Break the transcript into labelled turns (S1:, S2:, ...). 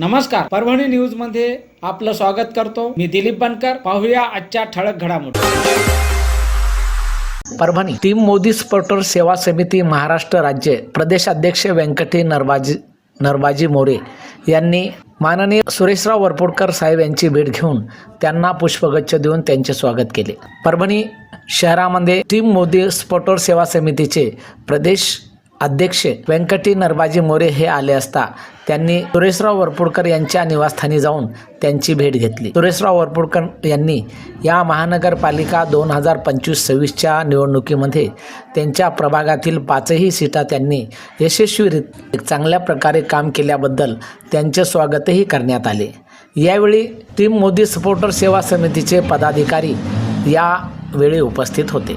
S1: नमस्कार. परभणी न्यूजमध्ये आपलं स्वागत करतो. मी दिलीप बनकर. पाहूया आजच्या ठळक घडामोडी.
S2: परभणी टीम मोदी स्पोर्टर सेवा समिती महाराष्ट्र राज्य प्रदेशाध्यक्ष व्यंकटी नरबाजी नरबाजी मोरे यांनी माननीय सुरेशराव वरपुडकर साहेब यांची भेट घेऊन त्यांना पुष्पगच्छ देऊन त्यांचे स्वागत केले. परभणी शहरामध्ये टीम मोदी स्पोर्टर सेवा समितीचे प्रदेश अध्यक्ष व्यंकटी नरबाजी मोरे हे आले असता त्यांनी सुरेशराव वरपुडकर यांच्या निवासस्थानी जाऊन त्यांची भेट घेतली. सुरेशराव वरपुडकर यांनी या महानगरपालिका दोन हजार पंचवीस सव्वीसच्या निवडणुकीमध्ये त्यांच्या प्रभागातील पाचही सीटा त्यांनी यशस्वीरित चांगल्या प्रकारे काम केल्याबद्दल त्यांचे स्वागतही करण्यात आले. यावेळी टीम मोदी सपोर्टर सेवा समितीचे पदाधिकारी यावेळी उपस्थित होते.